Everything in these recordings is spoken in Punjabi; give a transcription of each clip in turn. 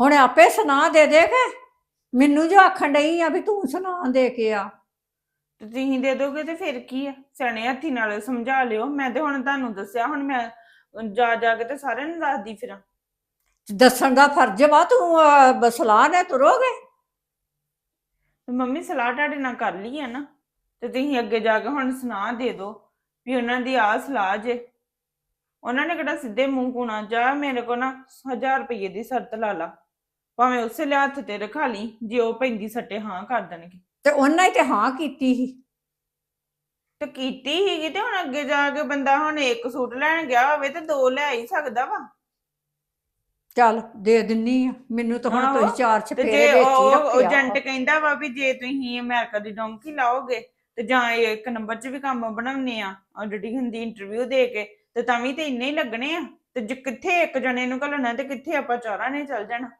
ਹੁਣ ਆਪੇ ਸੁਣਾ ਦੇ ਦੇ ਕੇ। ਮੈਨੂੰ ਜੋ ਆਖਣ ਡਈ ਆ ਵੀ ਤੂੰ ਸੁਣਾ ਦੇ ਕੇ ਆ। ਤੇ ਤੁਸੀਂ ਦੇ ਦੋਗੇ ਤੇ ਫਿਰ ਕੀ ਆ? ਸਿਆਣੇ ਹੱਥੀ ਨਾਲ ਸਮਝਾ ਲਿਓ। ਮੈਂ ਤੇ ਹੁਣ ਤੁਹਾਨੂੰ ਦੱਸਿਆ ਹੁਣ ਮੈਂ ਜਾ ਜਾ ਕੇ ਤੇ ਸਾਰਿਆਂ ਨੂੰ ਦੱਸਦੀ ਫਿਰਾਂ। ਦੱਸਣ ਦਾ ਫਰਜ਼ ਵਾ ਤੂੰ ਅਹ, ਬ- ਸਲਾਹ ਨੇ ਤੁਰੋਗੇ? ਤੇ ਮੰਮੀ ਸਲਾਹ ਤੁਹਾਡੇ ਨਾਲ ਕਰ ਲਈ ਹੈ ਨਾ। ਤੇ ਤੁਸੀਂ ਅੱਗੇ ਜਾ ਕੇ ਹੁਣ ਸੁਣਾ ਦੇ ਦਿਓ ਵੀ ਉਹਨਾਂ ਦੀ ਆਹ ਸਲਾਹ ਜੇ। ਉਹਨਾਂ ਨੇ ਕਿਹੜਾ ਸਿੱਧੇ ਮੂੰਹ ਕੋਣਾ? ਜਾ ਮੇਰੇ ਕੋ ਨਾ 1000 ਰੁਪਏ ਦੀ ਸ਼ਰਤ ਲਾ ਲਾ। ਭਾਵੇਂ ਉਸੇ ਲਿਆ ਹੱਥ ਤੇ ਰਖਾ ਲਈ ਜੇ ਉਹ ਪੈਂਦੀ ਸੱਟੇ ਹਾਂ ਕਰ ਦੇਣਗੇ। ਤੇ ਉਹਨਾਂ ਹੀ ਤੇ ਹਾਂ ਕੀਤੀ ਸੀ। ਤੇ ਕੀਤੀ ਹੀਗੀ ਤੇ ਹੁਣ ਅੱਗੇ ਜਾ ਕੇ ਬੰਦਾ ਹੁਣ ਇੱਕ ਸੂਟ ਲੈਣ ਗਿਆ ਹੋਵੇ ਤੇ ਦੋ ਲੈ ਹੀ ਸਕਦਾ ਵਾ। ਚੱਲ ਦੇ ਦਿੰਨੀ ਆ। ਮੈਨੂੰ ਤਾਂ ਹੁਣ ਆਹੋ। ਤੁਸੀਂ ਚਾਰ ਤੇ ਚਪੇਰੇ ਜੇ ਵਿੱਚ ਉਹ ਰੱਖਿਆ ਏਜੰਟ ਕਹਿੰਦਾ ਵਾ ਵੀ ਜੇ ਤੁਸੀਂ ਅਮਰੀਕਾ ਦੀ ਡੋਂਕੀ ਲਾਓਗੇ ਤੇ ਜਾਂ ਇਹ ਇੱਕ ਨੰਬਰ 'ਚ ਵੀ ਕੰਮ ਬਣਾਉਣੇ ਆ ਆਲਰੇਡੀ ਹੁੰਦੀ ਇੰਟਰਵਿਊ ਦੇ ਕੇ ਤੇ ਤਾਂ ਵੀ ਤੇ ਇੰਨੇ ਹੀ ਲੱਗਣੇ ਆ। ਤੇ ਜੇ ਕਿੱਥੇ ਇੱਕ ਜਣੇ ਨੂੰ ਘੱਲਣਾ ਤੇ ਕਿੱਥੇ ਆਪਾਂ ਚਾਰਾਂ ਨੇ ਚੱਲ ਜਾਣਾ।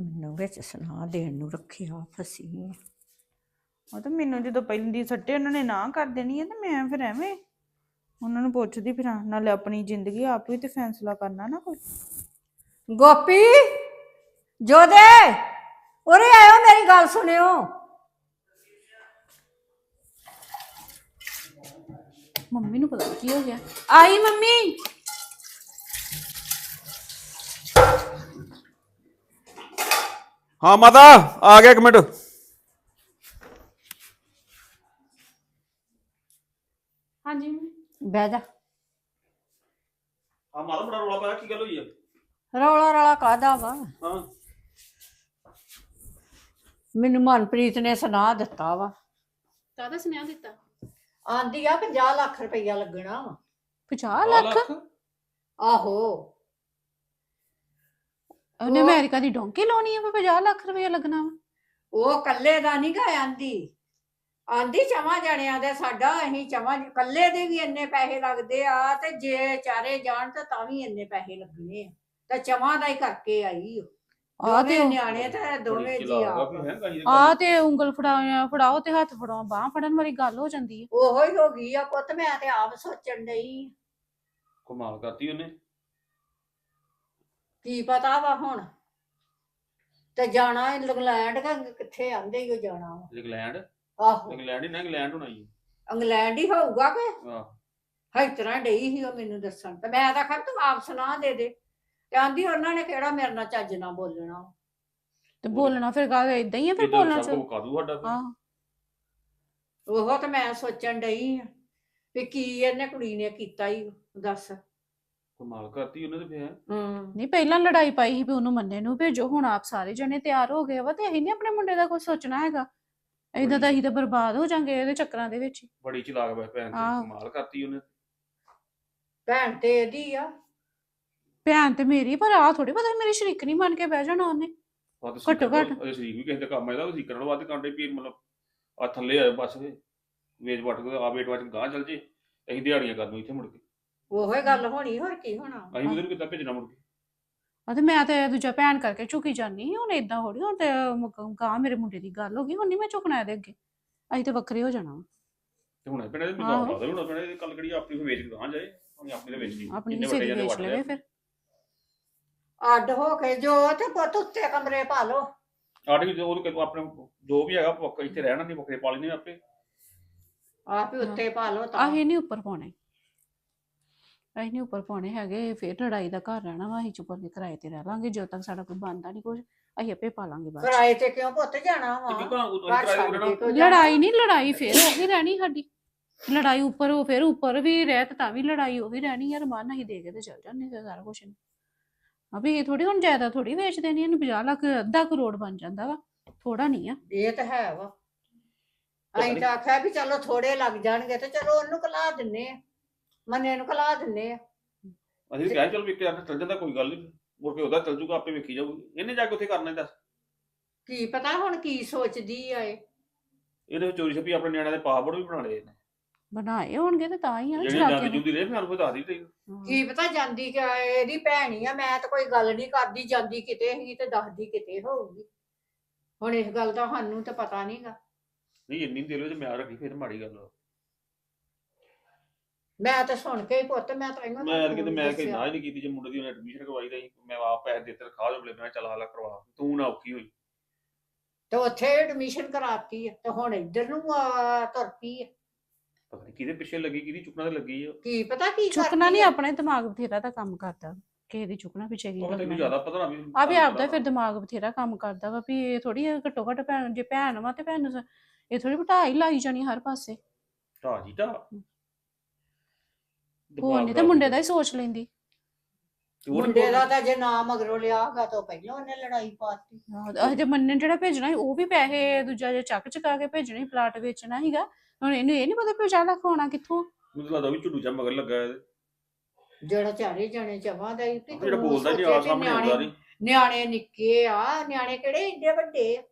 ਮੈਨੂੰ ਵਿੱਚ ਸੁਣਾ ਦੇਣ ਨੂੰ ਰੱਖਿਆ ਫਸੀ। ਉਹ ਤਾਂ ਮੈਨੂੰ ਜਦੋਂ ਪਹਿਲਾਂ ਦੀ ਸੱਟੇ ਉਹਨਾਂ ਨੇ ਨਾ ਕਰ ਦੇਣੀ ਹੈ ਤੇ ਮੈਂ ਫਿਰ ਐਵੇਂ ਉਹਨਾਂ ਨੂੰ ਪੁੱਛਦੀ ਫਿਰਾਂ ਨਾਲੇ ਆਪਣੀ ਜ਼ਿੰਦਗੀ ਆਪ ਹੀ ਤੇ ਫੈਸਲਾ ਕਰਨਾ ਨਾ ਕੋਈ। ਗੋਪੀ ਜੋਦੇ ਉਰੇ ਆਇਓ ਮੇਰੀ ਗੱਲ ਸੁਣਿਓ। ਮੰਮੀ ਨੂੰ ਪਤਾ ਕੀ ਹੋ ਗਿਆ। ਆਈ ਮੰਮੀ। ਹਾਂ ਮਾਤਾ ਆ ਗਿਆ ਇੱਕ ਮਿੰਟ। ਹਾਂਜੀ। ਬਹਿ ਜਾ। ਹਾਂ ਮਾਤਾ ਬੜਾ ਰੋਲਾ ਪਾਇਆ ਕੀ ਗੱਲ ਹੋਈ ਆ? ਰੌਲਾ ਰੌਲਾ ਕਾਦਾ ਵਾ? ਹਾਂ। ਮੈਨੂੰ ਮਨਪ੍ਰੀਤ ਨੇ ਸੁਣਾ ਦਿੱਤਾ ਵਾ। ਕਾਹਦਾ ਸੁਨੇਹਾ ਦਿੱਤਾ? ਆਂਦੀ ਆ 50 ਲੱਖ ਰੁਪਈਆ ਲੱਗਣਾ ਵਾ। 50 ਲੱਖ? ਆਹੋ। ਉਹਨੇ ਉਹ- ਅਮਰੀਕਾ ਦੀ ਡੋਂਕੀ ਲਾਉਣੀ ਹੈ 50 ਲੱਖ ਰੁਪਏ ਲੱਗਣਾ ਵਾ। ਉਹ ਕੱਲੇ ਦਾ ਨਹੀਂ ਗਾ ਆਂਦੀ। ਆਂਦੀ ਚਵਾਂ ਜਣਿਆਂ ਦੇ ਸਾਡਾ ਅਸੀਂ ਚਵਾਂ ਕੱਲੇ ਦੇ ਵੀ ਇੰਨੇ ਪੈਸੇ ਲੱਗਦੇ ਆ ਤੇ ਜੇ ਚਾਰੇ ਜਾਣ ਤਾਂ ਤਾਂ ਵੀ ਇੰਨੇ ਪੈਸੇ ਲੱਗਣੇ ਆ। ਤੇ ਚਵਾਂ ਦਾ ਹੀ ਕਰਕੇ ਆਈ। ਆ ਤੇ ਦੋਵੇਂ ਨਿਆਣੇ ਤੇ ਦੋਵੇਂ ਜੀ ਆ। ਆ ਤੇ ਉਂਗਲ ਫੜਾਓ ਫੜਾਓ ਤੇ ਹੱਥ ਫੜਾਓ ਬਾਹ ਫੜਨ ਵਾਲੀ ਗੱਲ ਹੋ ਜਾਂਦੀ ਹੈ ਉਹੋ ਹੀ ਹੋ ਗਈ ਆ ਪੁੱਤ ਮੈਂ ਤੇ ਆਪ ਸੋਚਣ ਡਈ ਕਮਾਲ ਕਰਤੀ ਉਹਨੇ। ਕੀ ਪਤਾ ਵਾ ਹੁਣ? ਤੇ ਜਾਣਾ ਇੰਗਲੈਂਡ ਕਿ ਕਿੱਥੇ ਆਂਦੇ ਹੀ ਉਹ ਜਾਣਾ ਵਾ? ਇੰਗਲੈਂਡ? ਆਹੋ। ਇੰਗਲੈਂਡ ਹੀ ਨਾ ਇੰਗਲੈਂਡ ਹੋਣਾ ਹੀ ਇੰਗਲੈਂਡ ਹੀ ਹੋਊਗਾ ਕਿ? ਆਹ। ਹੈ ਤਰ੍ਹਾਂ ਡਈ ਸੀ ਉਹ ਮੈਨੂੰ ਦੱਸਣ। ਤੇ ਮੈਂ ਤਾਂ ਖਰ ਤੂੰ ਆਪ ਸੁਣਾ ਦੇ ਦੇ। ਤੇ ਆਂਦੀ ਉਹਨਾਂ ਨੇ ਕਿਹੜਾ ਮੇਰੇ ਨਾਲ ਚੱਜ ਨਾਲ ਬੋਲਣਾ ਤੇ ਬੋਲਣਾ ਫਿਰ ਗੱਲ ਇਦਾਂ ਹੀ ਹੈ ਫਿਰ ਬੋਲਣਾ ਸਭ ਚ? ਕੋ ਕਾਦੂ ਸਾਡਾ ਫਿਰ। ਹਾਂ। ਉਹ ਤਾਂ ਮੈਂ ਸੋਚਣ ਡਈ ਆ ਵੀ ਕੀ ਇਹਨੇ ਕੁੜੀ ਨੇ ਕੀਤਾ ਹੀ ਦੱਸ। ਕਮਾਲ ਕਰਤੀ ਉਹਨੇ ਤੇ ਫਿਰ। ਹੂੰ। ਨਹੀਂ ਪਹਿਲਾਂ ਲੜਾਈ ਪਾਈ ਸੀ ਵੀ ਉਹਨੂੰ ਮੰਨੇ ਨੂੰ ਭੇਜੋ ਹੁਣ ਆਪ ਸਾਰੇ ਜਣੇ ਤਿਆਰ ਹੋ ਗਏ ਵਾ ਤੇ ਅਸੀਂ ਨਹੀਂ ਆਪਣੇ ਮੁੰਡੇ ਦਾ ਕੁਝ ਸੋਚਣਾ ਹੈਗਾ। ਏਦਾਂ ਤਾਂ ਅਸੀਂ ਤਾਂ ਬਰਬਾਦ ਹੋ ਜਾਾਂਗੇ ਇਹਦੇ ਚੱਕਰਾਂ ਦੇ ਵਿੱਚ ਹੀ। ਬੜੀ ਚਲਾਕ ਬੈ ਭੈਣ ਤੇ ਆਹ। ਕਮਾਲ ਕਰਤੀ ਉਹਨੇ। ਭੈਣ ਤੇ ਇਹਦੀ ਆ। ਭੈਣ ਤੇ ਮੇਰੀ ਪਰ ਆ ਥੋੜੀ ਪਤਾ ਮੇਰੀ ਸ਼ਰੀਕ ਨਹੀਂ ਮੰਨ ਕੇ ਬਹਿ ਜਾਣਾ ਉਹਨੇ। ਵੱਧ ਘੱਟੋ ਘੱਟ। ਅਜੇ ਸ਼ਰੀਕ ਵੀ ਕਿਸੇ ਦਾ ਕੰਮ ਇਹਦਾ ਸੀ ਕਰਨ ਵਾਸਤੇ ਕਾਂਡੇ ਵੀ ਮਤਲਬ ਆ ਥੱਲੇ ਆਏ ਬਸ ਵੇ ਵੇਚ ਵਟ ਕੇ ਆ ਵੇਟ ਵਟ ਗਾਂ ਚੱਲ ਜੇ। ਅਸੀਂ ਦਿਹਾੜੀਆਂ ਕਰਨ ਨੂੰ ਇੱਥੇ ਮੁੜ ਕੇ। ਉਹੋ ਹੀ ਗੱਲ ਹੋਣੀ ਹੋਰ ਕੀ ਹੋਣਾ ਅਸੀਂ ਉਹਦੇ ਨੂੰ ਕਿੱਦਾਂ ਭੇਜਣਾ ਮੁੜ ਕੇ? ਆ ਤੇ ਮੈਂ ਤੇ ਦੂਜਾ ਭੈਣ ਕਰਕੇ ਝੁਕੀ ਜਾਨੀ ਹੁਣ ਇਦਾਂ ਹੋੜੀ ਹੁਣ ਤੇ ਗਾਂ ਮੇਰੇ ਮੁੰਡੇ ਦੀ ਗੱਲ ਹੋ ਗਈ ਹੁਣ ਨਹੀਂ ਮੈਂ ਝੁਕਣਾ ਇਹਦੇ ਅੱਗੇ। ਅਸੀਂ ਤੇ ਵੱਖਰੇ ਹੋ ਜਾਣਾ। ਤੇ ਹੁਣ ਪਿੰਡ ਦੇ ਆਹੋ। ਲੱਗਦਾ ਹੁਣ ਪਿੰਡ ਕੱਲ ਕਿਹੜੀ ਆਪਣੀ ਵੇਚ ਕੇ ਗਾਂ ਜਾਏ ਉਹਨੇ ਆਪਣੀ ਦੇ ਵੇਚ ਲਈ। ਆਪਣੀ ਜਿੰਨੇ ਹਿੱਸੇ ਦੀ ਵੇਚ ਵੱਟ ਲਵੇ ਫਿਰ। ਅੱਡ ਹੋ ਕੇ ਜੋ ਤੇ ਪੁੱਤ ਉੱਤੇ ਕਮਰੇ ਪਾ ਲਓ। ਸਾਡੇ ਵੀ ਉਹਨੂੰ ਕਹਿੰਦੇ ਆਪਣੇ ਜੋ ਵੀ ਹੈਗਾ ਪੱਕਾ ਇੱਥੇ ਰਹਿਣਾ ਨਹੀਂ ਵੱਖਰੇ ਪਾਲੀ ਨੇ ਆਪੇ। ਆਪ ਹੀ ਉੱਤੇ ਪਾ ਲਓ ਤਾਂ। ਅਸੀਂ ਨਹੀਂ ਉੱਪਰ ਪਾਉਣੇ। ਅਸੀਂ ਨਹੀਂ ਉੱਪਰ ਪਾਉਣੇ ਹੈਗੇ ਫਿਰ ਲੜਾਈ ਦਾ ਘਰ ਰਹਿਣਾ ਵਾ ਅਸੀਂ ਚੁੱਪ ਕਰਕੇ ਕਿਰਾਏ ਤੇ ਰਹਿ ਲਾਂਗੇ ਜਦੋਂ ਤੱਕ ਸਾਡਾ ਕੋਈ ਬਣਦਾ ਨਹੀਂ ਕੁਝ ਅਸੀਂ ਆਪੇ ਪਾ ਲਾਂਗੇ ਬਾਅਦ 'ਚ। ਕਿਰਾਏ ਤੇ ਕਿਉਂ ਪੁੱਤ ਜਾਣਾ ਤੇ ਵਾ ਕਿਉਂ ਉਹ ਘਰ ਕਿਰਾਏ ਤੇ ਰਹਿਣਾ? ਲੜਾਈ ਨਹੀਂ ਲੜਾਈ ਫਿਰ ਉਹੀ ਰਹਿਣੀ ਸਾਡੀ। ਲੜਾਈ ਉੱਪਰ ਉਹ ਫਿਰ ਉੱਪਰ ਵੀ ਰਹਿ ਤੇ ਤਾਂ ਵੀ ਲੜਾਈ ਉਹੀ ਰਹਿਣੀ ਯਾਰ ਮਨ ਅਸੀਂ ਦੇ ਕੇ ਤੇ ਚੱਲ ਜਾਂਦੇ ਤੇ ਸਾਰਾ ਕੁਝ ਅਭੀ ਇਹ ਥੋੜੀ ਹੁਣ ਜ਼ਿਆਦਾ ਥੋੜੀ ਵੇਚ ਦੇਣੀ ਇਹਨੂੰ 50 ਲੱਖ ਅੱਧਾ ਕਰੋੜ ਬਣ ਜਾਂਦਾ ਵਾ ਥੋੜਾ ਨਹੀਂ ਆ। ਇਹ ਤਾਂ ਹੈ ਵਾ। ਅਸੀਂ ਤਾਂ ਆਖਿਆ ਵੀ ਚਲੋ ਥੋੜੇ ਲੱਗ ਜਾਣਗੇ ਤੇ ਚਲੋ ਉਹਨੂੰ ਕਲਾ ਦਿੰਨੇ ਆ। ਮੰਨੇ ਨੂੰ ਕਲਾ ਦਿੰਨੇ ਆ। ਅਸੀਂ ਕਿਹਾ ਚਲ ਵੀ ਕਿਹਾ ਚੱਲ ਜਾਂਦਾ ਕੋਈ ਗੱਲ ਨਹੀਂ ਮੁੜ ਕੇ ਉਹਦਾ ਚੱਲ ਜੂਗਾ ਆਪੇ ਵੇਖੀ ਜਾਊਗੀ। ਇਹਨੇ ਜਾ ਕੇ ਉੱਥੇ ਕਰਨਾ ਦੱਸ। ਕੀ ਪਤਾ ਹੁਣ ਕੀ ਸੋਚਦੀ ਆ ਇਹ। ਇਹਦੇ ਚੋਰੀ ਛੱਪੀ ਆਪਣੇ ਨਿਆਣਿਆਂ ਦੇ ਪਾਸਪੋਰਟ ਵੀ ਬਣਾ ਲਏ ਇਹਨੇ। ਬਣਾਏ ਹੋਣਗੇ ਤੇ ਤਾਂ ਹੀ ਆ ਜਿਹੜੀ ਚਲਾਕੀਆਂ ਜਾਂਦੀ ਜੁੰਦੀ ਰਹੇ ਫਿਰ ਕੋਈ ਦੱਸ ਦੀ ਤੇ ਨਾਲ। ਕੀ ਪਤਾ ਜਾਂਦੀ ਕਿ ਇਹਦੀ ਭੈਣ ਹੀ ਆ ਮੈਂ ਤਾਂ ਕੋਈ ਗੱਲ ਨਹੀਂ ਕਰਦੀ ਜਾਂਦੀ ਕਿਤੇ ਹੀ ਤੇ ਦੱਸਦੀ ਕਿਤੇ ਹੋਊਗੀ। ਹੁਣ ਇਸ ਗੱਲ ਦਾ ਸਾਨੂੰ ਤਾਂ ਪਤਾ ਨਹੀਂਗਾ ਨਹੀਂ ਇੰਨੀ ਦੇਰ ਵਿੱਚ ਮਿਆਰ ਰੱਖੀ ਫਿਰ ਮਾੜੀ ਗੱਲ। ਆ। ਮੈਂ ਤਾਂ ਸੁਣ ਕੇ ਹੀ ਪੁੱਤ ਮੈਂ ਤਾਂ ਇਹਨਾਂ ਮੈਂ ਕਿਤੇ ਮੈਂ ਕਿ ਨਾ ਹੀ ਨਹੀਂ ਕੀਤੀ ਜੇ ਮੁੰਡੇ ਦੀ ਉਹਨੇ ਐਡਮਿਸ਼ਨ ਕਰਵਾਈ ਤਾਂ ਮੈਂ ਆਪ ਪੈਸੇ ਦਿੱਤੇ ਰਖਾ ਦੇ ਮੈਂ ਚੱਲ ਹਾਲਾ ਕਰਵਾ ਤੂੰ ਨਾ ਔਖੀ ਹੋਈ। ਤੇ ਉੱਥੇ ਐਡਮਿਸ਼ਨ ਕਰਾਤੀ ਆ ਤੇ ਹੁਣ ਇੱਧਰ ਨੂੰ ਆ ਤੁਰ ਪਈ ਆ। ਪਤਾ ਨਹੀਂ ਕਿਹਦੇ ਪਿੱਛੇ ਲੱਗੀ ਕਿਹਦੀ ਚੁੱਕਣਾ ਤੇ ਲੱਗੀ ਆ। ਕੀ ਪਤਾ ਕੀ ਚੁੱਕਣਾ ਕਰਦੀ ਨਹੀਂ ਆ। ਆਪਣੇ ਦਿਮਾਗ ਬਥੇਰਾ ਦਾ ਕੰਮ ਕਰਦਾ ਕਿਸੇ ਦੀ ਚੁੱਕਣਾ ਪਿੱਛੇ ਕੀ ਉਹ ਤੈਨੂੰ ਜ਼ਿਆਦਾ ਪਤਾ ਨਾ ਵੀ ਆ ਵੀ ਆਪਦਾ ਫਿਰ ਦਿਮਾਗ ਬਥੇਰਾ ਕੰਮ ਕਰਦਾ ਵਾ ਵੀ ਇਹ ਥੋੜੀ ਘੱਟੋ ਘੱਟ ਭੈਣ ਜੇ ਭੈਣ ਵਾ ਤੇ ਭੈਣ ਨੂੰ ਸ- ਇਹ ਥੋੜੀ ਬਟਾ ਹੀ ਲਾਈ ਜਾਣੀ ਹਰ ਪਾਸੇ। ਢਾ ਜੀ ਢਾ ਹੋਰ ਨਹੀਂ ਤੇ ਮੁੰਡੇ ਦਾ ਹੀ ਸੋਚ ਲੈਂਦੀ। ਮੁੰਡੇ ਦਾ ਤਾਂ ਜੇ ਨਾ ਮਗਰੋਂ ਲਿਆਗਾ ਤਾਂ ਪਹਿਲਾਂ ਉਹਨੇ ਲੜਾਈ ਪਾਤੀ। ਆਹ ਜੇ ਮੰਨਣ ਜਿਹੜਾ ਭੇਜਣਾ ਸੀ ਉਹ ਵੀ ਪੈਸੇ ਦੂਜਾ ਜੇ ਚੱਕ ਚਕਾ ਕੇ ਭੇਜਣੇ ਸੀ, ਪਲਾਟ ਵੇਚਣਾ ਸੀਗਾ। ਹੁਣ ਇਹਨੂੰ ਇਹ ਨਹੀਂ ਪਤਾ ਵੀ ਚਾਹ ਲੱਖ ਹੋਣਾ ਕਿੱਥੋਂ। ਮੈਨੂੰ ਲੱਗਦਾ ਵੀ ਝੁੱਡੂ ਚਾ ਮਗਰ ਲੱਗਾ ਇਹਦੇ। ਜਿਹੜਾ ਚਾਰੇ ਜਣੇ ਜਮਾ ਦਾ ਹੀ ਤੇ ਜਿਹੜਾ ਤੂੰ ਬੋਲਦਾ ਨਹੀਂ ਸੋਚੇ ਆ ਵੀ ਸਾਹਮਣੇ ਆਉਂਦਾ ਨਿਆਣੇ ਨਹੀਂ। ਨਿਆਣੇ ਨਿੱਕੇ ਆ ਨਿਆਣੇ ਕਿਹੜੇ ਇੰਨੇ ਵੱਡੇ ਆ?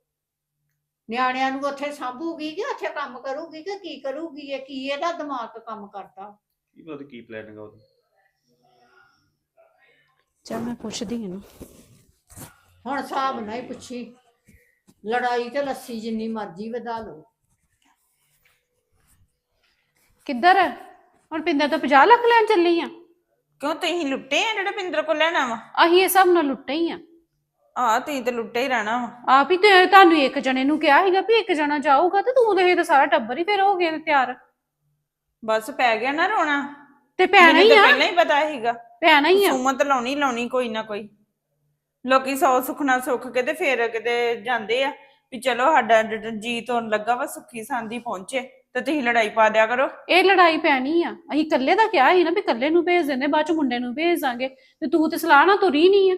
ਨਿਆਣਿਆਂ ਨੂੰ ਉੱਥੇ ਸਾਂਭੂਗੀ ਕਿ ਉੱਥੇ ਕੰਮ ਕਰੂਗੀ ਕਿ ਕੀ ਕਰੂਗੀ? ਇਹ ਕੀ ਇਹਦਾ ਦਿਮਾਗ ਕੰਮ ਕਰਦਾ? ਕੀ ਪਤਾ ਕੀ ਪਲਾਨਿੰਗ ਆ ਉਹਦੀ? ਚੱਲ ਮੈਂ ਪੁੱਛਦੀ ਇਹਨੂੰ ਹੁਣ ਹਿਸਾਬ ਹੀ ਪੁੱਛੀ। ਲੜਾਈ ਤੇ ਲੱਸੀ ਜਿੰਨੀ ਮਰਜ਼ੀ ਵਧਾ ਲਓ। ਕਿੱਧਰ? ਹੁਣ ਪਿੰਦਰ ਤੋਂ 50 ਲੱਖ ਲੈਣ ਚੱਲੀ ਆ। ਕਿਉਂ ਤੁਸੀਂ ਲੁੱਟੇ ਆ ਜਿਹੜੇ ਪਿੰਦਰ ਕੋਲ ਲੈਣਾ ਵਾ? ਅਸੀਂ ਇਹ ਸਭ ਨਾਲ ਲੁੱਟੇ ਹੀ ਆ। ਆ ਤੁਸੀਂ ਤੇ ਲੁੱਟੇ ਹੀ ਰਹਿਣਾ ਵਾ। ਆਪ ਹੀ ਤੇ ਤੁਹਾਨੂੰ ਇੱਕ ਜਣੇ ਨੂੰ ਕਿਹਾ ਸੀਗਾ ਵੀ ਇੱਕ ਜਣਾ ਜਾਊਗਾ ਤੇ ਤੂੰ ਤੇ ਇਹ ਤਾਂ ਸਾਰਾ ਟੱਬਰ ਹੀ ਫਿਰ ਹੋ ਗਏ ਨੇ ਤਿਆਰ। ਬਸ ਪੈ ਗਿਆ ਨਾ ਰੋਣਾ। ਤੇ ਪੈਣਾ ਮੈਨੂੰ ਹੀ ਤਾਂ ਆ। ਪਹਿਲਾਂ ਹੀ ਪਤਾ ਸੀਗਾ। ਪੈਣਾ ਹੀ ਆ। ਸੁਮਤ ਲਾਉਣੀ ਲਾਉਣੀ ਕੋਈ ਨਾ ਕੋਈ। ਲੋਕੀ ਸੌ ਸੁਖਣਾ ਸੁੱਖ ਕੇ ਤੇ ਫੇਰ ਕਿਤੇ ਜਾਂਦੇ ਆ ਵੀ ਚਲੋ ਸਾਡਾ ਜ- ਜੀ ਤੋਂ ਲੱਗਾ ਵਾ ਸੁੱਖੀ ਸੰਦੀ ਪਹੁੰਚੇ ਤੇ ਤੁਸੀਂ ਲੜਾਈ ਪਾ ਦਿਆ ਕਰੋ। ਇਹ ਲੜਾਈ ਪੈਣੀ ਆ। ਅਸੀਂ ਇਕੱਲੇ ਦਾ ਕਿਹਾ ਸੀ ਨਾ ਵੀ ਇਕੱਲੇ ਨੂੰ ਭੇਜ ਦਿੰਦੇ ਬਾਅਦ ਚ ਮੁੰਡੇ ਨੂੰ ਭੇਜ ਦਾਂਗੇ। ਤੇ ਤੂੰ ਤੇ ਸਲਾਹ ਨਾ ਤੁਰੀ ਨਹੀਂ ਆ।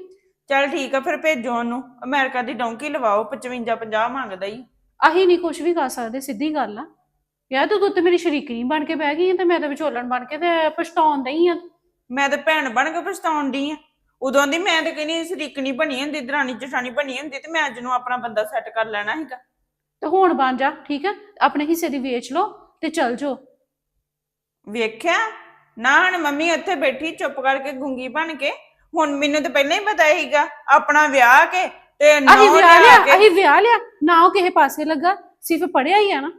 ਚੱਲ ਠੀਕ ਆ ਫਿਰ ਭੇਜੋ ਉਹਨੂੰ। ਅਮਰੀਕਾ ਦੀ ਡੌਂਕੀ ਲਵਾਓ 55 50 ਮੰਗਦਾ ਹੀ ਅਸੀਂ ਨਹੀਂ ਕੁਝ ਵੀ ਕਰ ਸਕਦੇ ਸਿੱਧੀ ਗੱਲ ਆ। ਯਾਰ ਤੂੰ ਤੂੰ ਮੇਰੀ ਸ਼ਰੀਕਣੀ ਬਣ ਕੇ ਬਹਿ ਗਈ ਆ ਤੇ ਮੈਂ ਤਾਂ ਵਿਚੋਲਣ ਬਣ ਕੇ ਤੇ ਪਛਤਾਉਣ ਦਈ ਆ। ਮੈਂ ਤੇ ਭੈਣ ਬਣ ਕੇ ਪਛਤਾਉਣ ਡਈ ਆ। ਉਦੋਂ ਦੀ ਮੈਂ ਤੇ ਕਹਿੰਦੀ ਸਰੀਕਣੀ ਬਣੀ ਹੁੰਦੀ ਦਰਾਣੀ ਜਠਾਣੀ ਬਣੀ ਹੁੰਦੀ ਤੇ ਮੈਂ ਅੱਜ ਨੂੰ ਆਪਣਾ ਬੰਦਾ ਸੈੱਟ ਕਰ ਲੈਣਾ ਸੀਗਾ। ਤੇ ਹੁਣ ਬਣ ਜਾ ਠੀਕ ਆ? ਆਪਣੇ ਹਿੱਸੇ ਦੀ ਵੇਚ ਲਓ ਤੇ ਚੱਲ ਜਾਓ। ਵੇਖਿਆ? ਨਾ ਹਣ ਮੰਮੀ ਉੱਥੇ ਬੈਠੀ ਚੁੱਪ ਕਰਕੇ ਗੁੰਗੀ ਬਣ ਕੇ ਹੁਣ ਮੈਨੂੰ ਤਾਂ ਪਹਿਲਾਂ ਹੀ ਪਤਾ ਸੀਗਾ ਆਪਣਾ ਵਿਆਹ ਕੇ ਤੇ ਨੌ ਅਸੀਂ ਵਿਆਹ ਲਿਆ ਲਿਆ ਕੇ। ਅਸੀਂ ਵਿਆਹ ਲਿਆ ਨਾ ਉਹ ਕਿਸੇ ਪਾਸੇ ਲੱਗਾ ਸਿਰਫ ਪੜਿਆ ਹੀ ਆ ਨਾ।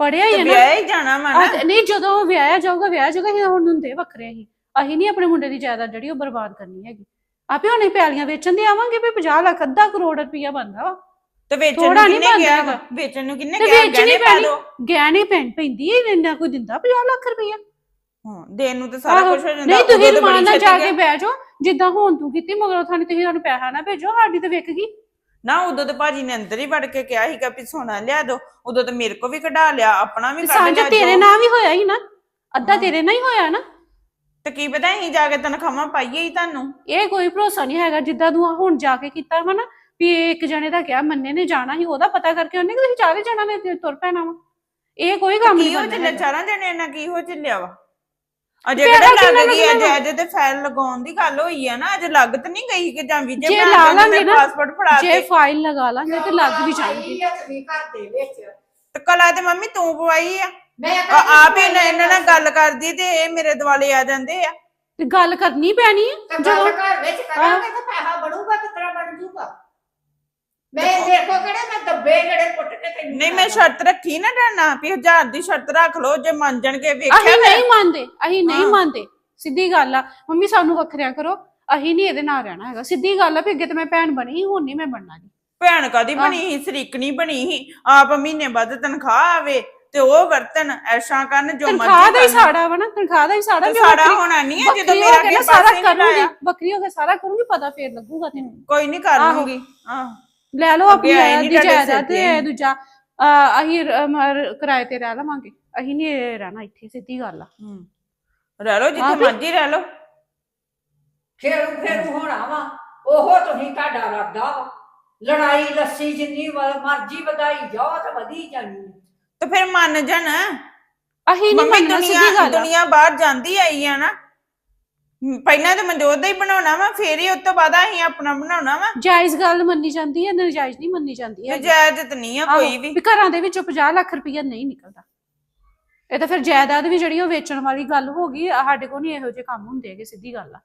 ਪੜਿਆ ਹੀ ਤੇ ਆ ਨਾ। ਵਿਆਹ ਹੀ ਜਾਣਾ ਵਾ ਨਾ। ਨਹੀਂ ਜਦੋਂ ਉਹ ਵਿਆਹਿਆ ਜਾਊਗਾ ਵਿਆਹ ਜਾਊਗਾ ਅਸੀਂ ਹੁਣ ਹੁੰਦੇ ਵੱਖਰੇ ਹੀ। ਅਸੀਂ ਨਹੀਂ ਆਪਣੇ ਮੁੰਡੇ ਦੀ ਜਾਇਦਾਦ ਜਿਹੜੀ ਉਹ ਬਰਬਾਦ ਕਰਨੀ ਹੈਗੀ। ਆਪੇ ਹੁਣੇ ਪੈਲੀਆਂ ਵੇਚਣ ਦੇ ਆਵਾਂਗੇ ਵੀ 50 ਲੱਖ ਅੱਧਾ ਕਰੋੜ ਰੁਪਈਆ ਬਣਦਾ ਵਾ। ਤੇ ਵੇਚਣ ਥੋੜਾ ਨੂੰ ਕਿੰਨੇ ਬਣਦਾ ਗਿਆ। ਵਾ? ਵੇਚਣ ਨੂੰ ਕਿੰਨੇ ਤੇ ਗਿਆ ਵੇਚਣੀ ਗਹਿਣੇ ਪਾ ਪੈਣੀ। ਦੋ। ਗਹਿਣੇ ਪੈਣ ਪੈਂਦੀ ਹੈ ਇੰਨਾ ਕੋਈ ਦਿੰਦਾ 50 ਲੱਖ ਰੁਪਈਆ। ਹਾਂ ਦੇਣ ਨੂੰ ਤੇ ਸਾਰਾ ਆਹੋ, ਕੁਝ ਹੋ ਜਾਂਦਾ। ਨਹੀਂ ਉਦੋਂ ਤੁਸੀਂ ਤੇ ਬੜੀ ਰਮਾਨ ਨਾਲ ਛੇਤੀ ਜਾ ਗਿਆ। ਕੇ ਬਹਿ ਜਾਓ। ਜਿੱਦਾਂ ਹੁਣ ਤੂੰ ਕੀਤੀ ਮਗਰੋਂ ਤੁਹਾਨੂੰ ਤੁਸੀਂ ਸਾਨੂੰ ਪੈਸਾ ਨਾ ਭੇਜੋ ਸਾਡੀ ਤੇ ਵਿਕ ਗਈ। ਨਾ ਉਦੋਂ ਤੇ ਭਾਜੀ ਨੇ ਅੰਦਰ ਹੀ ਵੜ ਕੇ ਕਿਹਾ ਸੀਗਾ ਵੀ ਸੋਨਾ ਲਿਆ ਦੋ ਉਦੋਂ ਤੇ ਮੇਰੇ ਕੋ ਵੀ ਕਢਾ ਲਿਆ ਆਪਣਾ ਵੀ ਕੱਢ ਸਾਂਝਾ ਲਿਆ ਤੇਰੇ ਜੋ- ਨਾਲ ਵੀ ਹੋਇਆ ਹੀ ਨਾ ਅੱਧਾ ਹਾਂ। ਤੇਰੇ ਨਾਲ ਹੀ ਹੋਇਆ ਨਾ। ਤੇ ਕੀ ਪਤਾ ਅਸੀਂ ਜਾ ਕੇ ਤਨਖਾਹਾਂ ਪਾਈਏ ਹੀ ਤੁਹਾਨੂੰ। ਇਹ ਕੋਈ ਭਰੋਸਾ ਨਹੀਂ ਹੈਗਾ ਜਿੱਦਾਂ ਤੂੰ ਆਹ ਹੁਣ ਜਾ ਕੇ ਕੀਤਾ ਵਾ ਨਾ ਵੀ ਇਹ ਇੱਕ ਜਣੇ ਦਾ ਕਿਹਾ ਮੰਨੇ ਨੇ ਜਾਣਾ ਸੀ ਉਹਦਾ ਪਤਾ ਕਰਕੇ ਉਹਨੇ ਕਿ ਤੁਸੀਂ ਚਾਰੇ ਜਣਾ ਨੇ ਤੇ ਤੁਰ ਪੈਣਾ ਵਾ। ਇਹ ਕੋਈ ਕੰਮ ਕੀ ਨਹੀਂ ਹੋ ਕਰਨਾ ਚੱਲਿਆ? ਹੈਗਾ। ਚਾਰਾਂ ਜਣੇ ਨਾਲ ਕੀ ਹੋ ਚੱਲਿਆ ਵਾ? ਅਜੇ ਕਿਹੜਾ ਲੱਗ ਗਈ ਅਜੇ ਲੱਗਣਾ ਅਜੇ ਤੇ ਫਾਈਲ ਲਗਾਉਣ ਦੀ ਗੱਲ ਹੋਈ ਆ ਨਾ ਅਜੇ ਲੱਗ ਤਾਂ ਨਹੀਂ ਗਈ ਕਿ ਜਾਂ ਵੀਜੇ ਜੇ ਲਾ ਲਾਂਗੇ ਨਾ, ਪਾਸਪੋਰਟ ਫੜਾ ਜੇ ਕੇ ਫਾਈਲ ਲਗਾ ਲਾਂਗੇ ਤੇ ਲੱਗ ਵੀ ਜਾਣਗੀ। ਘਰ ਦੇ ਵਿੱਚ। ਤੇ ਕਲਾ ਤੇ ਮੰਮੀ ਤੂੰ ਪਵਾਈ ਆ? ਮੈਂ ਆ- ਆਪ ਹੀ ਇਹਨਾਂ ਇਹਨਾਂ ਨਾਲ ਗੱਲ ਕਰਦੀ ਤੇ ਇਹ ਮੇਰੇ ਦੁਆਲੇ ਆ ਜਾਂਦੇ ਆ। ਤੇ ਗੱਲ ਕਰਨੀ ਪੈਣੀ ਹੈ ਜਦੋਂ ਘਰ ਵਿੱਚ ਕਰਾਂਗੇ ਤਾਂ ਪੈਸਾ ਬਣੂਗਾ ਤਰ੍ਹਾਂ ਬਣ ਜੂਗਾ? ਮੈਂ ਦੇਖੋ। ਕਿਹੜੇ ਮੈਂ ਦੱਬੇ ਜਿਹੜੇ ਪੁੱਟ ਕੇ ਤੈਨੂੰ ਨਹੀਂ ਮੈਂ ਸ਼ਰਤ ਰੱਖੀ ਨਾ ਡਰਨਾ ਵੀ ਹਜ਼ਾਰ ਦੀ ਸ਼ਰਤ ਰੱਖ ਲਓ ਜੇ ਮੰਨ ਜਾਣਗੇ ਵੇਖਿਆ ਅਸੀਂ ਨਹੀਂ ਮੰਨਦੇ ਅਸੀਂ ਨਹੀਂ ਹਾਂ। ਮੰਨਦੇ। ਸਿੱਧੀ ਗੱਲ ਆ ਮੰਮੀ ਸਾਨੂੰ ਵੱਖਰਿਆ ਕਰੋ ਅਸੀਂ ਨਹੀਂ ਇਹਦੇ ਨਾਲ ਰਹਿਣਾ ਹੈਗਾ। ਸਿੱਧੀ ਗੱਲ ਆ ਵੀ ਅੱਗੇ ਤੇ ਮੈਂ ਭੈਣ ਬਣੀ ਸੀ, ਹੁਣ ਨਹੀਂ ਮੈਂ ਬਣਨਾ ਗੀ। ਭੈਣ ਕਾਦੀ ਬਣੀ ਸੀ? ਸਰੀਕਣੀ ਬਣੀ ਸੀ। ਆਪ ਮਹੀਨੇ ਬਾਅਦ ਤਨਖਾਹ ਆਵੇ ਤੇ ਉਹ ਵਰਤਨ ਐਸ਼ਾ ਕਰਨ ਜੋ ਤਨਖਾਹ ਦਾ ਹੀ ਮਰਜ਼ੀ ਕਰਨ। ਸਾੜਾ ਵਾ ਨਾ ਤਨਖਾਹ ਦਾ ਹੀ ਸਾੜਾ ਤੇ ਵੀ ਸਾੜਾ ਵੱਖਰੀ- ਹੋਣਾ ਨਹੀਂ ਹੈ ਜਦੋਂ ਵੱਖਰੀ ਮੇਰਾ ਹੋ ਕੇ ਕਿਸੇ ਸਾਰਾ ਪਾਸੇ ਨਹੀਂ ਕਰੂੰਗੀ ਲਾਇਆ। ਵੱਖਰੀ ਹੋ ਕੇ ਸਾਰਾ ਕਰੂੰਗੀ ਪਤਾ ਫੇਰ ਲੱਗੂਗਾ ਤੈਨੂੰ। ਕੋਈ ਨਹੀਂ ਕਰ ਆਹੋ। ਲੂੰਗੀ ਹਾਂ। ਲੈ ਲਓ ਆਪਣੀ ਅੱਗੇ ਆਏ ਨੀ ਦੀ ਤੁਹਾਡੇ ਜਾਇਦਾਦ ਸਿਰ ਤੇ। ਤੇ। ਦੂਜਾ। ਅਹ, ਅਸੀਂ ਰ- ਮ- ਕਿਰਾਏ ਤੇ ਰਹਿ ਲਵਾਂਗੇ। ਅਸੀਂ ਨਹੀਂ ਰਹਿਣਾ ਇੱਥੇ ਸਿੱਧੀ ਗੱਲ ਆ। ਹੂੰ। ਰਹਿ ਲਓ ਆਹ ਜਿੱਥੇ ਮਰਜ਼ੀ ਰਹਿ ਲਓ। ਫੇਰੂ ਫੇਰੂ ਹੋਣਾ ਵਾ ਉਹ ਤੁਸੀਂ ਤੁਹਾਡਾ ਰੱਦਾ ਵਾ। ਲੜਾਈ ਲੱਸੀ ਜਿੰਨੀ ਵ- ਮਰਜ਼ੀ ਵਧਾਈ ਜਾਓ ਤਾਂ ਵਧੀ ਜਾਣੀ ਹੈ। ਤੇ ਫਿਰ ਮੰਨ ਜਾਣ। ਅਸੀਂ ਨਹੀਂ ਮੰਮੀ ਮੰਨਣਾ ਦੁਨੀਆ ਸਿੱਧੀ ਗੱਲ ਆ। ਦੁਨੀਆ ਬਾਹਰ ਜਾਂਦੀ ਆਈ ਆ ਨਾ। ਪਹਿਲਾਂ ਤੇ ਮਨਜੋਤ ਦਾ ਹੀ ਬਣਾਉਣਾ ਵਾ ਫੇਰ ਹੀ ਉਸ ਤੋਂ ਬਾਅਦ ਅਸੀਂ ਆਪਣਾ ਬਣਾਉਣਾ ਵਾ। ਜਾਇਜ਼ ਗੱਲ ਮੰਨੀ ਜਾਂਦੀ ਹੈ ਨਜਾਇਜ਼ ਨਹੀਂ ਮੰਨੀ ਜਾਂਦੀ ਹੈ ਤੇ ਨਹੀਂ ਆ ਕੋਈ ਵੀ। ਵੀ ਘਰਾਂ ਦੇ ਵਿੱਚੋਂ 50 ਲੱਖ ਰੁਪਈਆ ਨਹੀਂ ਨਿਕਲਦਾ। ਇਹ ਤਾਂ ਫਿਰ ਜਾਇਦਾਦ ਵੀ ਜਿਹੜੀ ਉਹ ਵੇਚਣ ਵਾਲੀ ਗੱਲ ਹੋ ਗਈ ਸਾਡੇ ਕੋਲ ਨਹੀਂ ਇਹੋ ਜਿਹੇ ਕੰਮ ਹੁੰਦੇ ਹੈਗੇ ਸਿੱਧੀ ਗੱਲ ਆ।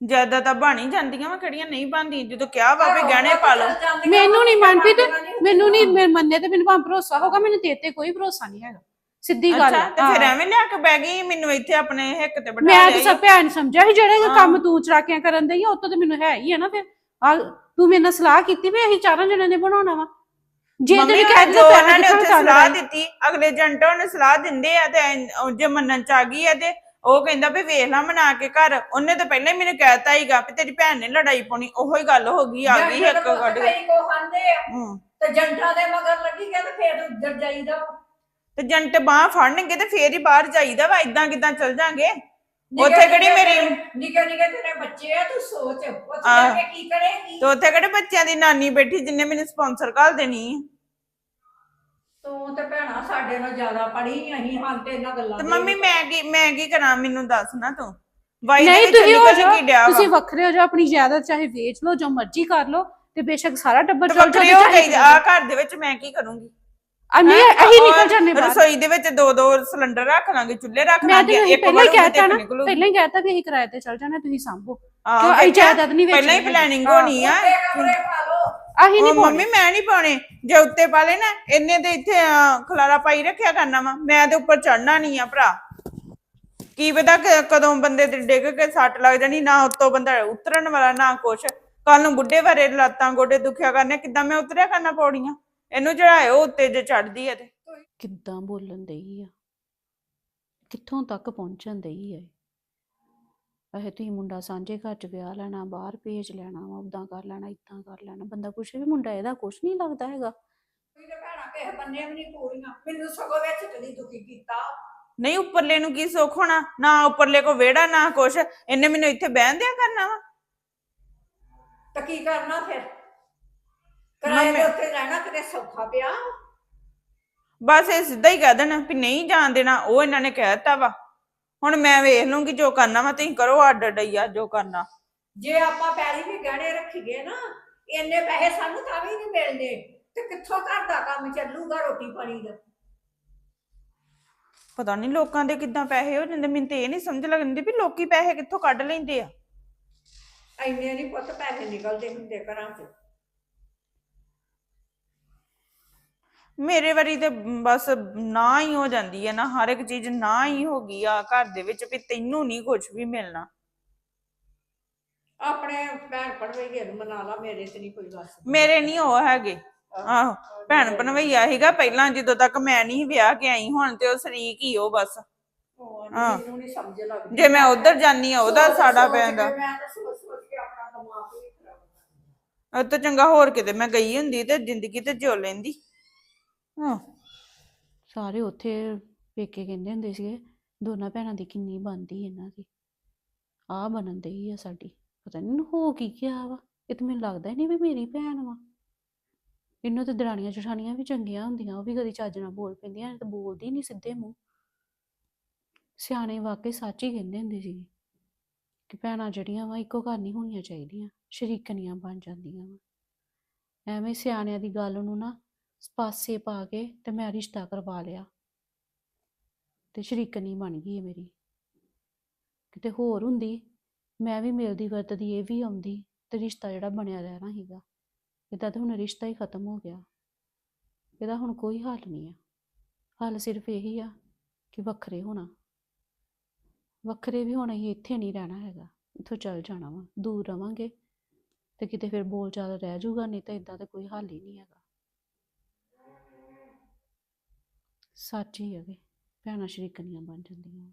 ਜ਼ਿਆਦਾ ਤਾਂ ਬਣ ਹੀ ਜਾਂਦੀਆਂ ਵਾ ਕਿਹੜੀਆਂ ਨਹੀਂ ਬਣਦੀਆਂ। ਜਦੋਂ ਕਿਹਾ ਵਾ ਵੀ ਗਹਿਣੇ ਪਾ ਲਓ। ਮੈਨੂੰ ਨਹੀਂ ਮਨਪ੍ਰੀਤ ਮੈਨੂੰ ਨਹੀਂ ਮੇਰੇ ਮੰਨੇ ਤੇ ਮੈਨੂੰ ਭਾਵੇਂ ਭਰੋਸਾ ਹੋਗਾ ਮੈਨੂੰ ਤੇਰੇ ਤੇ ਕੋਈ ਭਰੋਸਾ ਨਹੀਂ ਹੈਗਾ। ਸਿੱਧੀ ਗੱਲ ਅੱਛਾ ਤੇ ਫਿਰ ਹਾਂ। ਐਵੇਂ ਲਿਆ ਕੇ ਬਹਿ ਗਈ ਮੈਨੂੰ ਇੱਥੇ ਆਪਣੇ ਹਿੱਕ ਤੇ ਬਿਠਾ ਮੈਂ ਤਾਂ ਸਭ ਭੈਣ ਸਮਝਿਆ ਸੀ ਜਿਹੜੇ ਹਾਂ। ਕੰਮ ਤੂੰ ਚਰਾਕਿਆਂ ਕਰਨ ਦਈ ਉਹ ਤਾਂ ਮੈਨੂੰ ਹੈ ਹੀ ਆ ਨਾ ਫਿਰ। ਆ ਤੂੰ ਮੇਰੇ ਨਾਲ ਸਲਾਹ ਕੀਤੀ ਵੀ ਅਸੀਂ ਚਾਰਾਂ ਜਣਿਆਂ ਨੇ ਬਣਾਉਣਾ ਵਾ। ਜੇ ਮੰਮੀ ਤੈਨੂੰ ਕਹਿ ਦਿੱਤਾ ਉਹਨਾਂ ਨੇ ਉੱਥੇ ਸਲਾਹ ਦਿੱਤੀ। ਅਗਲੇ ਜੰਟਾਂ ਨੇ ਸਲਾਹ ਦਿੰਦੇ ਆ ਤੇ ਐਂ- ਉਹ ਜੇ ਮੰਨਣ ਚ ਆ ਗਈ ਆ ਤੇ ਉਹ ਕਹਿੰਦਾ ਵੀ ਵੇਖ ਲਾ ਮਨਾ ਕੇ ਘਰ। ਉਹਨੇ ਤਾਂ ਪਹਿਲਾਂ ਹੀ ਮੈਨੂੰ ਕਹਿਤਾ ਹੀਗਾ ਵੀ ਤੇਰੀ ਭੈਣ ਨੇ ਲੜਾਈ ਪਾਉਣੀ ਉਹੋ ਹੀ ਗੱਲ ਹੋ ਗਈ ਆ ਗਈ ਜੰਟਾਂ ਇੱਕ ਦੇ ਪੁੱਤ ਕੱਢ ਕੇ ਕਈ ਕੋ ਖਾਂਦੇ ਆ ਹੂੰ। ਤੇ ਜੰਟਾਂ ਦੇ ਮਗਰ ਲੱਗੀ ਤੇ ਫੇਰ ਉੱਜੜ ਜਾਈਦਾ ਤੇ ਜੰਟ ਬਾਹ ਫੜਨਗੇ ਤੇ ਫੇਰ ਹੀ ਬਾਹਰ ਜਾਈਦਾ ਵਾ ਇਦਾਂ ਕਿਦਾਂ ਚੱਲ ਜਾਾਂਗੇ? ਉੱਥੇ ਕਿਹੜੀ ਮੇਰੀ- ਨਿੱਕੇ ਨਿੱਕੇ ਤੇਰੇ ਬੱਚੇ ਆ ਤੂੰ ਸੋਚ ਉੱਥੇ। ਜਾ ਕੇ ਕੀ ਕਰੇਗੀ ਤੇ ਉੱਥੇ ਕਿਹੜੇ ਬੱਚਿਆਂ ਦੀ ਨਾਨੀ ਬੈਠੀ ਜਿੰਨੇ ਮੈਨੂੰ ਸਪਾਂਸਰ ਕਰ ਦੇਣੀ। ਤੂੰ ਤੇ ਭੈਣਾ ਸਾਡੇ ਨਾਲ ਜ਼ਿਆਦਾ ਪੜੀ ਅਸੀਂ ਹਾਂ ਤੇ ਇਹਨਾਂ ਗੱਲਾਂ ਤੇ ਮੰਮੀ ਮੈਂ ਕੀ ਮੈਂ ਕੀ ਕਰਾਂ? ਮੈਨੂੰ ਦੱਸ ਨਾ ਤੂੰ। ਵਾਈ ਨਹੀਂ ਤੁਸੀਂ ਹੋ ਜਾਓ। ਕੀ ਡਿਆ ਵਾ? ਤੁਸੀਂ ਵੱਖਰੇ ਹੋ ਜਾਓ ਆਪਣੀ ਜਾਇਦਾਦ ਚਾਹੇ ਵੇਚ ਲਓ ਜੋ ਮਰਜ਼ੀ ਕਰ ਲਓ ਤੇ ਬੇਸ਼ੱਕ ਸਾਰਾ ਟੱਬਰ ਚੱਲ ਵੱਖਰੇ ਜਾਓ ਹੋ ਗਈ ਆ ਘਰ ਦੇ ਵਿੱਚ ਮੈਂ ਕੀ ਕਰੂੰਗੀ? ਅਸੀਂ ਔਰ ਨਿਕਲ ਜਾਂਦੇ ਬਾਹਰ। ਰਸੋਈ ਦੇ ਵਿੱਚ ਦੋ ਦੋ ਸਿਲੰਡਰ ਰੱਖ ਲਾਂਗੇ ਚੁੱਲ੍ਹੇ ਰੱਖ ਮੈਂ ਲਾਂਗੇ ਤੈਨੂੰ ਇੱਕ ਪਹਿਲਾਂ ਹੀ ਤੇ ਕਹਿਤਾ ਨਾ ਪਹਿਲਾਂ ਹੀ ਕਹਿਤਾ ਵੀ ਅਸੀਂ ਕਿਰਾਏ ਤੇ ਚੱਲ ਜਾਣਾ ਤੁਸੀਂ ਸੰਭੋ। ਕਿਉਂ ਅਸੀਂ? ਜਾਇਦਾਦ ਨਹੀਂ ਪਹਿਲਾਂ ਹੀ ਵੇਚਣੀ। ਪਲੈਨਿੰਗ। ਹੋਣੀ ਆ। ਅਸੀਂ ਨਹੀਂ ਉਹ ਮੰਮੀ ਮੈਂ ਨਹੀਂ ਪਾਉਣੇ। ਜੇ ਉੱਤੇ ਪਾ ਲੈ ਨਾ ਇਹਨੇ ਤੇ ਇੱਥੇ ਅਹ, ਖਲਾਰਾ ਪਾਈ ਰੱਖਿਆ ਕਰਨਾ ਵਾ। ਮੈਂ ਤੇ ਉੱਪਰ ਚੜਨਾ ਨਹੀਂ ਆ ਭਰਾ। ਕੀ ਪਤਾ ਕ- ਕਦੋਂ ਬੰਦੇ ਤੇ ਡਿੱਗ ਕੇ ਸੱਟ ਲੱਗ ਜਾਣੀ ਨਾ ਉੱਤੋਂ ਬੰਦਾ ਉਤਰਨ ਵਾਲਾ ਨਾ ਕੁਛ। ਕੱਲ ਨੂੰ ਬੁੱਢੇ ਬਾਰੇ ਲੱਤਾਂ ਗੋਡੇ ਦੁਖਿਆ ਕਰਨੇ ਕਿੱਦਾਂ ਮੈਂ ਉਤਰਿਆ ਕਰਨਾ ਪੌੜੀਆਂ? ਇਹਨੂੰ ਚੜਾਇਓ ਉੱਤੇ ਜੇ ਚੜਦੀ ਆ ਤੇ। ਕਿੱਦਾਂ ਬੋਲਣ ਦਈ ਆ? ਕਿੱਥੋਂ ਤੱਕ ਪਹੁੰਚਣ ਦਈ ਆ ਇਹ? ਤੁਸੀਂ ਮੁੰਡਾ ਸਾਂਝੇ ਘਰ ਚ ਵਿਆਹ ਲੈਣਾ ਬਾਹਰ ਭੇਜ ਲੈਣਾ ਵਾ ਉਦਾਂ ਕਰ ਲੈਣਾ ਇਦਾਂ ਕਰ ਲੈਣਾ ਬੰਦਾ ਪੁੱਛੇ ਵੀ ਮੁੰਡਾ ਇਹਦਾ ਕੁਛ ਨਹੀਂ ਲੱਗਦਾ ਹੈਗਾ। ਕੋਈ ਤੇ ਭੈਣਾ ਕਿਸੇ ਬੰਨੇ ਵੀ ਨਹੀਂ ਪੂਰੀਆਂ। ਮੈਨੂੰ ਸਗੋਂ ਵਿੱਚ ਕਦੀ ਦੁਖੀ ਕੀਤਾ। ਨਹੀਂ ਉੱਪਰਲੇ ਨੂੰ ਕੀ ਸੁੱਖ ਹੋਣਾ? ਨਾ ਉੱਪਰਲੇ ਕੋ ਵਿਹੜਾ ਨਾ ਕੁਛ। ਇਹਨੇ ਮੈਨੂੰ ਇੱਥੇ ਬਹਿਣ ਦਿਆ ਕਰਨਾ ਵਾ? ਤਾਂ ਕੀ ਕਰਨਾ ਫਿਰ? ਕਿਰਾਏ ਦੇ ਮੰਮੀ- ਉੱਤੇ ਰਹਿਣਾ ਕਿਤੇ ਸੌਖਾ ਪਿਆ। ਬਸ ਇਹ ਸਿੱਧਾ ਹੀ ਕਹਿ ਦੇਣ ਵੀ ਨਹੀਂ ਜਾਣ ਦੇਣਾ ਉਹ ਇਹਨਾਂ ਨੇ ਕਹਿ ਦਿੱਤਾ ਵਾ। ਹੁਣ ਮੈਂ ਵੇਖ ਲੂੰਗੀ ਜੋ ਕਰਨਾ ਵਾ ਤੁਸੀਂ ਕਰੋ ਅੱਡ ਡਈਆ ਜੋ ਕਰਨਾ। ਜੇ ਆਪਾਂ ਪੈਲੀ ਵੀ ਗਹਿਣੇ ਰੱਖੀਏ ਨਾ ਇੰਨੇ ਪੈਸੇ ਸਾਨੂੰ ਤਾਂ ਵੀ ਨਹੀਂ ਮਿਲਦੇ। ਤੇ ਕਿੱਥੋਂ ਘਰ ਦਾ ਕੰਮ ਚੱਲੂਗਾ ਰੋਟੀ ਪਾਣੀ ਦਾ? ਪਤਾ ਨਹੀਂ ਲੋਕਾਂ ਦੇ ਕਿੱਦਾਂ ਪੈਸੇ ਹੋ ਜਾਂਦੇ ਮੈਨੂੰ ਤੇ ਇਹ ਨਹੀਂ ਸਮਝ ਲੱਗਦੀ ਵੀ ਲੋਕੀ ਪੈਸੇ ਕਿੱਥੋਂ ਕੱਢ ਲੈਂਦੇ ਆ। ਇੰਨੇ ਨਹੀਂ ਪੁੱਤ ਪੈਸੇ ਨਿਕਲਦੇ ਹੁੰਦੇ ਘਰਾਂ 'ਚ ਮੇਰੇ ਵਾਰੀ ਤੇ ਬਸ ਨਾ ਹੀ ਹੋ ਜਾਂਦੀ ਹੈ ਨਾ ਹਰ ਇੱਕ ਚੀਜ਼ ਨਾ ਹੀ ਹੋ ਗਈ ਆ ਘਰ ਦੇ ਵਿੱਚ ਵੀ ਤੈਨੂੰ ਨਹੀਂ ਕੁਝ ਵੀ ਮਿਲਣਾ। ਆਪਣੇ ਭੈਣ ਭਣਵਈਏ ਨੂੰ ਮਨਾ ਲਾ ਮੇਰੇ ਤੇ ਨਹੀਂ ਕੋਈ ਵਸ। ਮੇਰੇ ਨਹੀਂ ਉਹ ਹੈਗੇ। ਆਹੋ ਭੈਣ ਭਣਵਈਆ ਸੀਗਾ ਪਹਿਲਾਂ ਜਦੋਂ ਤੱਕ ਮੈਂ ਨਹੀਂ ਵਿਆਹ ਕੇ ਆਈ ਹੁਣ ਤੇ ਉਹ ਸ਼ਰੀਕ ਹੀ ਉਹ ਬਸ। ਉਹ ਹਾਂ। ਮੈਨੂੰ ਨਹੀਂ ਸਮਝ ਲੱਗਦੀ। ਜੇ ਮੈਂ ਉਧਰ ਜਾਨੀ ਆ ਉਹਦਾ ਸਾਡਾ ਪੈਂਦਾ ਮੈਂ ਤਾਂ ਸੋਚ ਸੋਚ ਕੇ ਆਪਣਾ ਦਿਮਾਗ ਵੀ ਖਰਾਬ ਕਰ ਇਹ ਤੋਂ ਚੰਗਾ ਹੋਰ ਕਿਤੇ ਮੈਂ ਗਈ ਹੁੰਦੀ ਤੇ ਜ਼ਿੰਦਗੀ ਤੇ ਜਿਉ ਲੈਂਦੀ। ਹਾਂ। ਸਾਰੇ ਉੱਥੇ ਪੇਕੇ ਕਹਿੰਦੇ ਹੁੰਦੇ ਸੀਗੇ, ਦੋਨਾਂ ਭੈਣਾਂ ਦੀ ਕਿੰਨੀ ਬਣਦੀ ਇਹਨਾਂ ਦੀ। ਆ ਬਣਨ ਦਈ ਆ ਸਾਡੀ। ਪਤਾ ਨਹੀਂ ਹੋ ਕੀ ਗਿਆ ਵਾ। ਇਹ ਤਾਂ ਮੈਨੂੰ ਲੱਗਦਾ ਹੀ ਨਹੀਂ ਵੀ ਮੇਰੀ ਭੈਣ ਵਾ। ਇਹਨੂੰ ਤੇ ਦਰਾਣੀਆਂ ਜਠਾਣੀਆਂ ਵੀ ਚੰਗੀਆਂ ਹੁੰਦੀਆਂ, ਉਹ ਵੀ ਕਦੀ ਚੱਜ ਨਾਲ ਬੋਲ ਪੈਂਦੀਆਂ, ਇਹ ਤਾਂ ਬੋਲਦੀ ਨਹੀਂ ਸਿੱਧੇ ਮੂੰਹ। ਸਿਆਣੇ ਵਾਕਈ ਸੱਚ ਹੀ ਕਹਿੰਦੇ ਹੁੰਦੇ ਸੀ ਕਿ ਭੈਣਾਂ ਜਿਹੜੀਆਂ ਵਾ, ਇੱਕੋ ਘਰ ਨਹੀਂ ਹੋਣੀਆਂ ਚਾਹੀਦੀਆਂ, ਸ਼ਰੀਕਣੀਆਂ ਬਣ ਜਾਂਦੀਆਂ ਵਾ। ਐਵੇਂ ਸਿਆਣਿਆਂ ਦੀ ਗੱਲ ਨੂੰ ਨਾ ਪਾਸੇ ਪਾ ਕੇ ਤੇ ਮੈਂ ਰਿਸ਼ਤਾ ਕਰਵਾ ਲਿਆ। ਤੇ ਸ਼ਰੀਕਨੀ ਬਣ ਗਈ ਹੈ ਮੇਰੀ। ਕਿਤੇ ਹੋਰ ਹੁੰਦੀ, ਮੈਂ ਵੀ ਮਿਲਦੀ ਵਰਤਦੀ, ਇਹ ਵੀ ਆਉਂਦੀ, ਤੇ ਰਿਸ਼ਤਾ ਜਿਹੜਾ ਬਣਿਆ ਰਹਿਣਾ ਸੀਗਾ, ਇਹਦਾ ਤਾਂ ਹੁਣ ਰਿਸ਼ਤਾ ਹੀ ਖਤਮ ਹੋ ਗਿਆ। ਇਹਦਾ ਹੁਣ ਕੋਈ ਹੱਲ ਨਹੀਂ ਆ। ਹੱਲ ਸਿਰਫ ਇਹੀ ਆ ਕਿ ਵੱਖਰੇ ਹੋਣਾ। ਵੱਖਰੇ ਵੀ ਹੋਣਾ ਹੀ, ਇੱਥੇ ਨਹੀਂ ਰਹਿਣਾ ਹੈਗਾ। ਇੱਥੋਂ ਚੱਲ ਜਾਣਾ ਵਾ। ਦੂਰ ਰਵਾਂਗੇ ਤੇ ਕਿਤੇ ਫਿਰ ਬੋਲ ਚਾਲ ਰਹਿ ਜਾਊਗਾ, ਨਹੀਂ ਤਾਂ ਇਦਾਂ ਤਾਂ ਕੋਈ ਹੱਲ ਹੀ ਨਹੀਂ ਹੈਗਾ। ਸੱਚ ਹੀ ਹੈਗੇ ਭੈਣਾਂ ਸ਼ਰੀਕਣੀਆਂ ਬਣ ਜਾਂਦੀਆਂ।